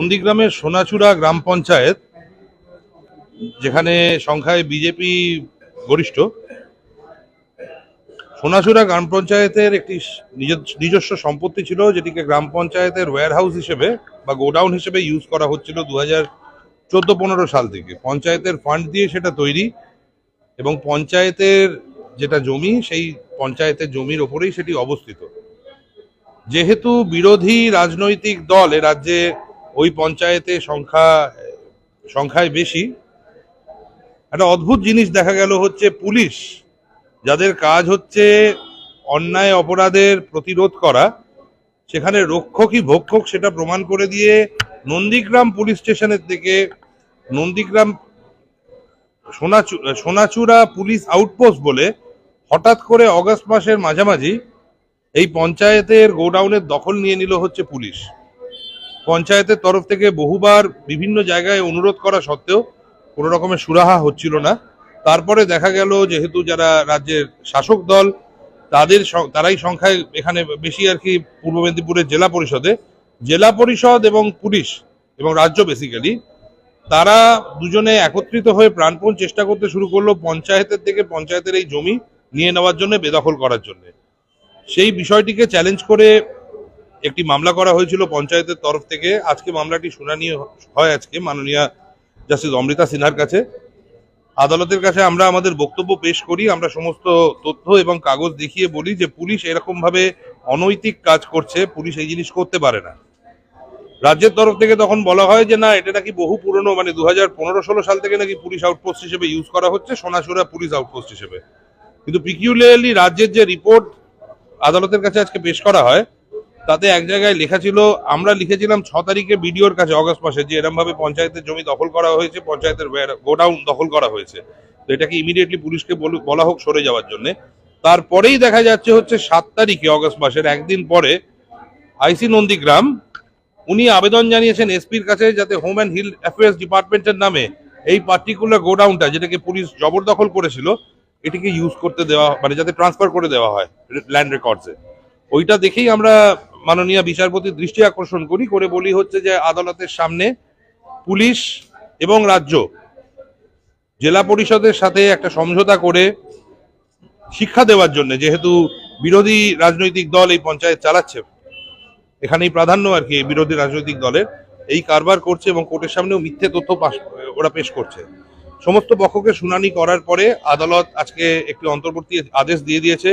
নন্দীগ্রামের সোনাচূড়া গ্রাম পঞ্চায়েত, যেখানে সংখ্যায় বিজেপি গরিষ্ঠ, সোনাচূড়া গ্রাম পঞ্চায়েতের একটি নিজ- নিজস্ব সম্পত্তি ছিল, যেটিকে গ্রাম পঞ্চায়েতের ওয়্যার হাউস হিসেবে বা গোডাউন হিসেবে ইউজ করা হচ্ছিল দু হাজার পনেরো সাল থেকে। পঞ্চায়েতের ফান্ড দিয়ে সেটা তৈরি এবং পঞ্চায়েতের যেটা জমি, সেই পঞ্চায়েতের জমির ওপরেই সেটি অবস্থিত। যেহেতু বিরোধী রাজনৈতিক দল এ রাজ্যে ওই পঞ্চায়েতে সংখ্যা, সংখ্যায় বেশি। একটা অদ্ভুত জিনিস দেখা গেল হচ্ছে পুলিশ, যাদের কাজ হচ্ছে অন্যায় অপরাধের প্রতিরোধ করা। সেখানে রক্ষকই ভক্ষক সেটা প্রমাণ করে দিয়ে নন্দীগ্রাম পুলিশ স্টেশনের থেকে নন্দীগ্রাম সোনাচু, সোনাচূড়া পুলিশ আউটপোস্ট বলে হঠাৎ করে অগস্ট মাসের মাঝামাঝি এই পঞ্চায়েতের গোডাউনের দখল নিয়ে নিল হচ্ছে পুলিশ। পঞ্চায়েতের তরফ থেকে বহুবার বিভিন্ন জায়গায় অনুরোধ করা সত্ত্বেও কোনো রকমের সুরাহা হচ্ছিল না। তারপরে দেখা গেল যেহেতু যারা রাজ্যের শাসক দল, তাদের তারাই সংখ্যায় এখানে বেশি আর কি পূর্ব মেদিনীপুরের জেলা পরিষদে। জেলা পরিষদ এবং পুলিশ এবং রাজ্য বেসিক্যালি তারা দুজনে একত্রিত হয়ে প্রাণপণ চেষ্টা করতে শুরু করল পঞ্চায়েতের থেকে পঞ্চায়েতের এই জমি নিয়ে নেওয়ার জন্য, বেদখল করার জন্য। সেই বিষয়টিকে চ্যালেঞ্জ করে একটি মামলা করা হয়েছিল পঞ্চায়েতের তরফ থেকে। আজকে মামলাটি শুনানি হয় আজকে মাননীয় জাস্টিস অমৃতা সিনহার কাছে। আদালতের কাছে আমরা আমাদের বক্তব্য পেশ করি। আমরা সমস্ত তথ্য এবং কাগজ দেখিয়ে বলি যে পুলিশ এরকম ভাবে অনৈতিক কাজ করছে, পুলিশ এই জিনিস করতে পারে না। রাজ্যের তরফ থেকে তখন বলা হয় যে না, এটা নাকি বহু পুরনো মানে দু হাজার পনেরো ষোলো সাল থেকে নাকি পুলিশ আউটপোস্ট হিসেবে ইউজ করা হচ্ছে সোনাচূড়া পুলিশ আউটপোস্ট হিসেবে। কিন্তু পিকিউলিয়ারলি রাজ্যের যে রিপোর্ট আদালতের কাছে আজকে পেশ করা হয় তাতে এক জায়গায় লেখা ছিল, আমরা লিখেছিলাম ছ তারিখে বিডিওর কাছে, অগস্ট মাসে, যে এরম ভাবে পঞ্চায়েতের জমি দখল করা হয়েছে, পঞ্চায়েতের গোডাউন দখল করা হয়েছে। তো এটাকে ইমিডিয়েটলি পুলিশকে বলা হোক সরে যাওয়ার জন্য। তারপরেই দেখা যাচ্ছে হচ্ছে সাত তারিখে, অগস্ট মাসের একদিন পরে, আইসি নন্দীগ্রাম, উনি আবেদন জানিয়েছেন এসপির কাছে যাতে হোম অ্যান্ড হিল অ্যাফেয়ার্স ডিপার্টমেন্টের নামে এই পার্টিকুলার গোডাউনটা, যেটাকে পুলিশ জবরদখল করেছিল, এটিকে ইউজ করতে দেওয়া মানে যাতে ট্রান্সফার করে দেওয়া হয় ল্যান্ড রেকর্ডসে ওইটা দেখেই আমরা মাননীয় বিচারপতির দৃষ্টি আকর্ষণ করি, করে বলি হচ্ছে যে আদালতের সামনে পুলিশ এবং রাজ্য জেলা পরিষদের সাথে একটা সমঝোতা করে শিক্ষা দেওয়ার জন্য, যেহেতু বিরোধী রাজনৈতিক দল এই পঞ্চায়েত চালাচ্ছে। এখানেই প্রাধান্য আর কি বিরোধী রাজনৈতিক দলের। এই কারবার করছে এবং কোর্টের সামনেও মিথ্যে তথ্য ওরা পেশ করছে। সমস্ত পক্ষকে শুনানি করার পরে আদালত আজকে একটি অন্তর্বর্তী আদেশ দিয়ে দিয়েছে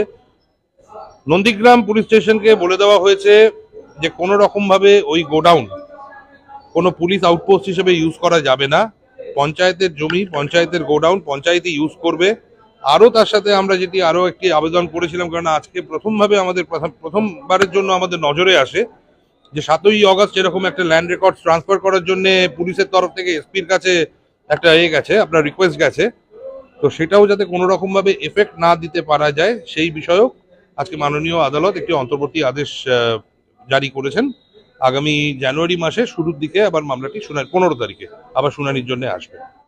নন্দীগ্রাম পুলিশ স্টেশনকে বলে দেওয়া হয়েছে যে কোনো রকম ভাবে ওই গোডাউন কোনো পুলিশ আউটপোস্ট হিসেবে ইউজ করা যাবে না। পঞ্চায়েতের জমি, পঞ্চায়েতের গোডাউন পঞ্চায়েতই ইউজ করবে। আরও তার সাথে আমরা যেটি আরও একটি আবেদন করেছিলাম, কারণ আজকে প্রথমভাবে আমাদের প্রথম, প্রথমবারের জন্য আমাদের নজরে আসে যে সাতই অগস্ট যেরকম একটা ল্যান্ড রেকর্ড ট্রান্সফার করার জন্য পুলিশের তরফ থেকে এসপির কাছে একটা এ গেছে, আপনার রিকোয়েস্ট গেছে। তো সেটাও যাতে কোনো রকম এফেক্ট না দিতে পারা যায়, সেই বিষয়েও আজকে মাননীয় আদালত একটি অন্তর্বর্তী আদেশ জারি করেছেন। আগামী জানুয়ারি মাসে শুরুর দিকে আবার মামলাটি শুনানি, পনেরো তারিখে আবার শুনানির জন্য আসবে।